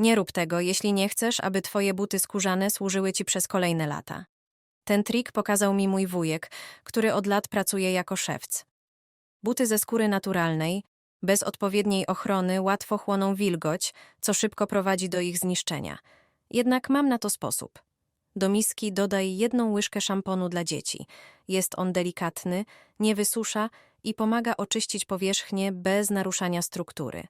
Nie rób tego, jeśli nie chcesz, aby twoje buty skórzane służyły ci przez kolejne lata. Ten trik pokazał mi mój wujek, który od lat pracuje jako szewc. Buty ze skóry naturalnej, bez odpowiedniej ochrony, łatwo chłoną wilgoć, co szybko prowadzi do ich zniszczenia. Jednak mam na to sposób. Do miski dodaj jedną łyżkę szamponu dla dzieci. Jest on delikatny, nie wysusza i pomaga oczyścić powierzchnię bez naruszania struktury.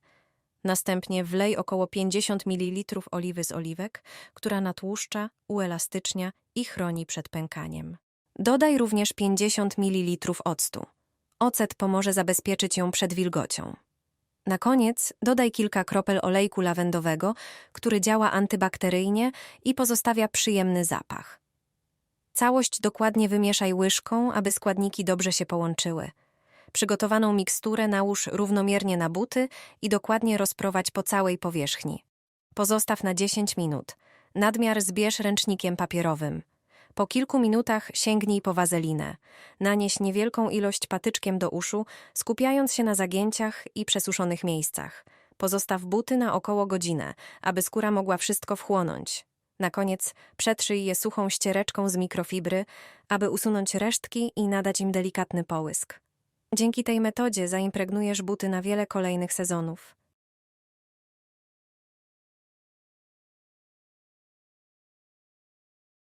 Następnie wlej około 50 ml oliwy z oliwek, która natłuszcza, uelastycznia i chroni przed pękaniem. Dodaj również 50 ml octu. Ocet pomoże zabezpieczyć ją przed wilgocią. Na koniec dodaj kilka kropel olejku lawendowego, który działa antybakteryjnie i pozostawia przyjemny zapach. Całość dokładnie wymieszaj łyżką, aby składniki dobrze się połączyły. Przygotowaną miksturę nałóż równomiernie na buty i dokładnie rozprowadź po całej powierzchni. Pozostaw na 10 minut. Nadmiar zbierz ręcznikiem papierowym. Po kilku minutach sięgnij po wazelinę. Nanieś niewielką ilość patyczkiem do uszu, skupiając się na zagięciach i przesuszonych miejscach. Pozostaw buty na około godzinę, aby skóra mogła wszystko wchłonąć. Na koniec przetrzyj je suchą ściereczką z mikrofibry, aby usunąć resztki i nadać im delikatny połysk. Dzięki tej metodzie zaimpregnujesz buty na wiele kolejnych sezonów.